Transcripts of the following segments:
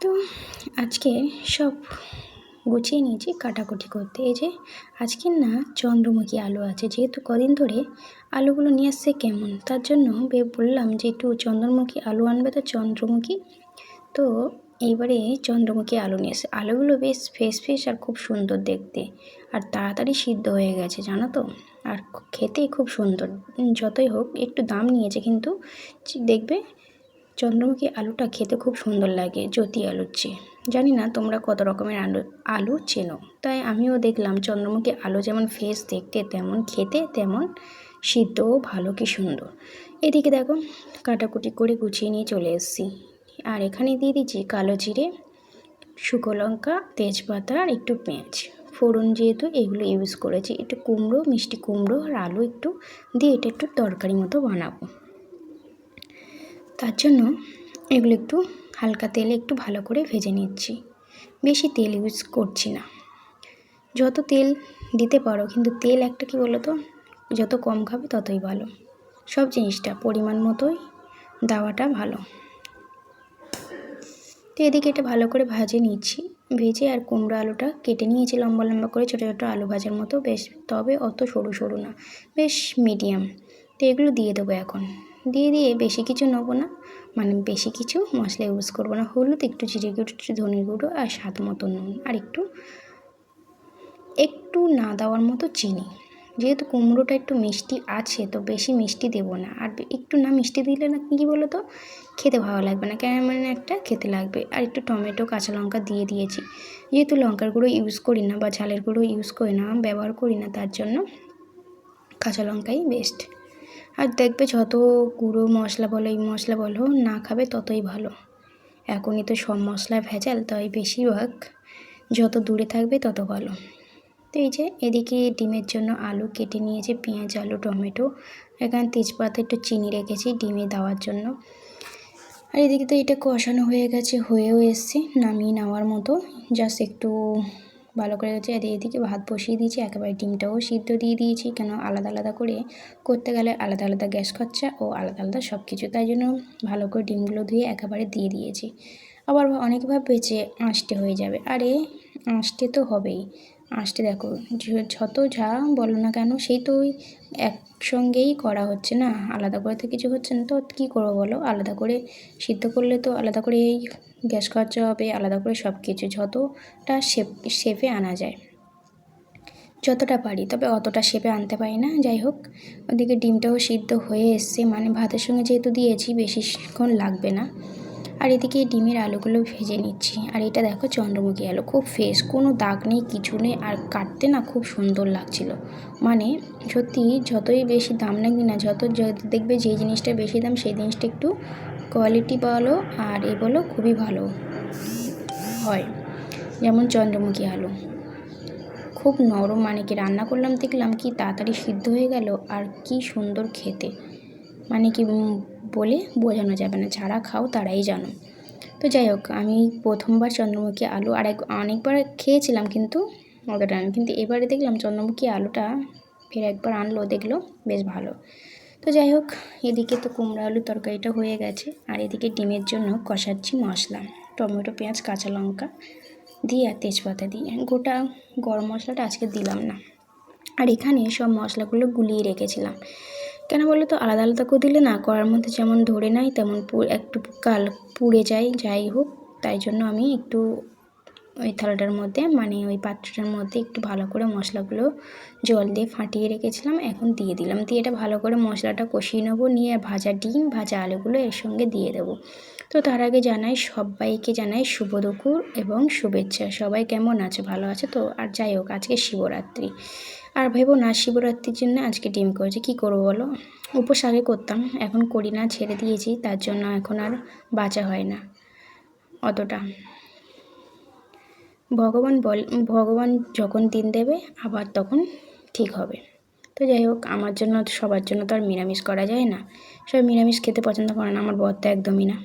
তো আজকে সব গুছিয়ে নিয়েছি কাটাকুটি করতে। এই যে আজকের না চন্দ্রমুখী আলু আছে। যেহেতু কদিন ধরে আলুগুলো নিয়ে আসছে কেমন? তার জন্য বললাম যে একটু চন্দ্রমুখী আলু আনবে তো চন্দ্রমুখী। তো এইবারে চন্দ্রমুখী আলু নিয়ে এসে আলুগুলো বেশ ফ্রেশ ফ্রেশ আর খুব সুন্দর দেখতে। আর তাড়াতাড়ি সিদ্ধ হয়ে গেছে, জানো তো? আর খেতে খুব সুন্দর। যতই হোক একটু দাম নিয়েছে কিন্তু, দেখবে চন্দ্রমুখী আলুটা খেতে খুব সুন্দর লাগে, জ্যোতি আলুর চেয়ে। জানি না তোমরা কত রকমের আলু আলু চেনো। তাই আমিও দেখলাম চন্দ্রমুখী আলু যেমন ফ্রেশ দেখতে, তেমন খেতে, তেমন সিদ্ধও, ভালো কি সুন্দর। এদিকে দেখো, কাটাকুটি করে গুছিয়ে নিয়ে চলে এসেছি। আর এখানে দিয়ে দিচ্ছি কালো জিরে শুকো লঙ্কা, তেজপাতা আর একটু পেঁয়াজ। ফোড়ন যেহেতু এগুলো ইউজ করেছি, একটু কুমড়ো, মিষ্টি কুমড়ো আর আলু একটু দিয়ে এটা একটু তরকারি মতো বানাবো। তার জন্য এগুলো একটু হালকা তেলে একটু ভালো করে ভেজে নিচ্ছি। বেশি তেল ইউজ করছি না। যত তেল দিতে পারো, কিন্তু তেল একটা কি বলো তো যত কম খাবে ততই ভালো। সব জিনিসটা পরিমাণ মতোই দেওয়াটা ভালো। তো এদিকে এটা ভালো করে ভাজে নিচ্ছি। ভেজে আর কুমড়ো আলুটা কেটে নিয়েছি লম্বা লম্বা করে, ছোটো ছোটো আলু ভাজার মতো। বেশ, তবে অত সরু সরু না, বেশ মিডিয়াম তো এগুলো দিয়ে দেবো এখন। দিয়ে দিয়ে বেশি কিছু নেব না। মানে বেশি কিছু মশলা ইউজ করব না। হলুদ, একটু জিরে গুঁড়ো, একটু ধনে গুঁড়ো আর স্বাদ মতো নুন। আর একটু একটু না দেওয়ার মতো চিনি। যেহেতু কুমড়োটা একটু মিষ্টি আছে, তো বেশি মিষ্টি দেবো না। আর একটু না মিষ্টি দিলে না কী বলো তো খেতে ভালো লাগবে না। কেন মানে একটা খেতে লাগবে। আর একটু টমেটো, কাঁচা লঙ্কা দিয়ে দিয়েছি। যেহেতু লঙ্কার গুঁড়ো ইউজ করি না বা ঝালের গুঁড়ো ইউজ করি না, ব্যবহার করি না, তার জন্য কাঁচা লঙ্কাই বেস্ট আর দেখবে যত গুঁড়ো মশলা বলো, এই মশলা বলো, না খাবে ততই ভালো। এখনই তো সব মশলা ভেজাল, তাই বেশিরভাগ যত দূরে থাকবে তত ভালো। তো এই যে এদিকে ডিমের জন্য আলু কেটে নিয়েছে, পেঁয়াজ, আলু, টমেটো। এখানে তেজপাতা, একটু চিনি রেখেছি ডিমে দেওয়ার জন্য। আর এদিকে তো এটা কষানো হয়ে গেছে, হয়েও এসছে, নামিয়ে নেওয়ার মতো। জাস্ট একটু ভালো করে হচ্ছে এদিকে ভাত বসিয়ে দিয়েছি, একেবারে ডিমটাও সিদ্ধ দিয়ে দিয়েছি, কেন আলাদা আলাদা করে করতে গেলে আলাদা আলাদা গ্যাস খরচা ও আলাদা আলাদা সব কিছু, তাই জন্য ভালো করে ডিমগুলো ধুয়ে একেবারে দিয়ে দিয়েছি। আবার অনেক ভাবে যে আঁশটে হয়ে যাবে, আরে আঁশটে তো হবেই। আঁশটে দেখো। যত যা বলো না কেন, সেই তো ওই একসঙ্গেই করা হচ্ছে না। আলাদা করে তো কিছু হচ্ছে না, তো কী করব বলো? আলাদা করে সিদ্ধ করলে তো আলাদা করে এই গ্যাস খরচা হবে, আলাদা করে সব কিছু যতটা শেপ, শেপে আনা যায়। যতটা পারি, তবে অতটা শেপে আনতে পারি না, যাই হোক। ওদিকে ডিমটাও সিদ্ধ হয়ে এসছে মানে ভাতের সঙ্গে যেহেতু দিয়েছি, বেশিক্ষণ লাগবে না। আর এদিকে ডিমের আলুগুলো ভেজে নিচ্ছি। আর এটা দেখো চন্দ্রমুখী আলু, খুব ফ্রেশ কোনো দাগ নেই, কিছু নেই, আর কাটতে না খুব সুন্দর লাগছিল। মানে সত্যি যতই বেশি দাম লাগবে না, যত দেখবে যে জিনিসটা বেশি দাম, সেই জিনিসটা একটু কোয়ালিটি বলো আর এ বলো খুবই ভালো হয়। যেমন চন্দ্রমুখী আলু। খুব নরম মানে কি রান্না করলাম, দেখলাম কি তাড়াতাড়ি সিদ্ধ হয়ে গেল, আর কি সুন্দর খেতে। মানে কি বলে বোঝানো যাবে না। যারা খাও তারাই জানো। তো যাই হোক, আমি প্রথমবার চন্দ্রমুখী আলু আর এক, অনেকবার খেয়েছিলাম কিন্তু অতটা কিন্তু এবারে দেখলাম চন্দ্রমুখী আলুটা ফের একবার আনলো, দেখল বেশ ভালো। তো যাই হোক, এদিকে তো কুমড়ো আলু তরকারিটা হয়ে গেছে। আর এদিকে ডিমের জন্য কষাচ্ছি মশলা। টমেটো, পেঁয়াজ, কাঁচা লঙ্কা দিয়ে আর তেজপাতা দিয়ে। গোটা গরম মশলাটা আজকে দিলাম না। আর এখানে সব মশলাগুলো গুলিয়ে রেখেছিলাম। কেন বলো তো? আলাদা আলাদা করে দিলে না, করার মধ্যে যেমন ধরে নেয়, তেমন একটু কাল পুড়ে যায়, যাই হোক। তাই জন্য আমি একটু ওই থালাটার মধ্যে মানে ওই পাত্রটার মধ্যে একটু ভালো করে মশলাগুলো জল দিয়ে ফাটিয়ে রেখেছিলাম, এখন দিয়ে দিলাম। দিয়ে এটা ভালো করে মশলাটা কষিয়ে নেব, নিয়ে ভাজা ডিম, ভাজা আলুগুলো এর সঙ্গে দিয়ে দেবো। তো তার আগে জানাই, সবাইকে জানাই শুভ দুপুর এবং শুভেচ্ছা। সবাই কেমন আছে? ভালো আছে তো? আর যাই হোক, আজকে শিবরাত্রি। আর ভেবো না, শিবরাত্রির জন্য আজকে ডিম করেছি। কী করব বলো? উপোস আগে করতাম, এখন করি না, ছেড়ে দিয়েছি, তার জন্য এখন আর বাঁচা হয় না অতটা। ভগবান বল, ভগবান যখন দিন দেবে, আবার তখন ঠিক হবে। তো যাই হোক, আমার জন্য, সবার জন্য তো আর নিরামিষ করা যায় না। সবাই নিরামিষ খেতে পছন্দ করে না, আমার বর তো একদমই না।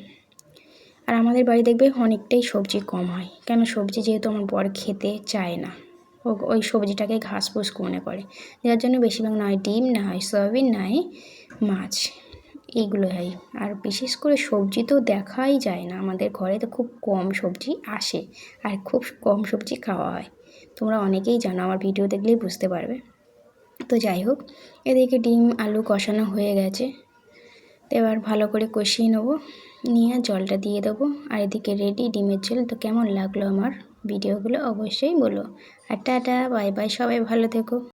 আর আমাদের বাড়ি দেখবে অনেকটাই সবজি কম হয়, কেন সবজি যেহেতু আমার বর খেতে চায় না। ওই সবজিটাকে ঘাস ফুস মনে করে। যার জন্য বেশিরভাগ নয় ডিম, না হয় সয়াবিন, না হয় মাছ। এইগুলো হয়। আর বিশেষ করে সবজি তো দেখাই যায় না। আমাদের ঘরে তো খুব কম সবজি আসে আর খুব কম সবজি খাওয়া হয়। তোমরা অনেকেই জানো, আমার ভিডিও দেখলেই বুঝতে পারবে। তো যাই হোক, এদিকে ডিম, আলু কষানো হয়ে গেছে। এবার ভালো করে কষিয়ে নেব। নিয়ে জলটা দিয়ে দেবো। আর এদিকে রেডি ডিমের ঝোল। তো কেমন লাগল আমার? ভিডিওগুলো অবশ্যই বলো। আর টাটা বাই বাই সবাই ভালো থেকো।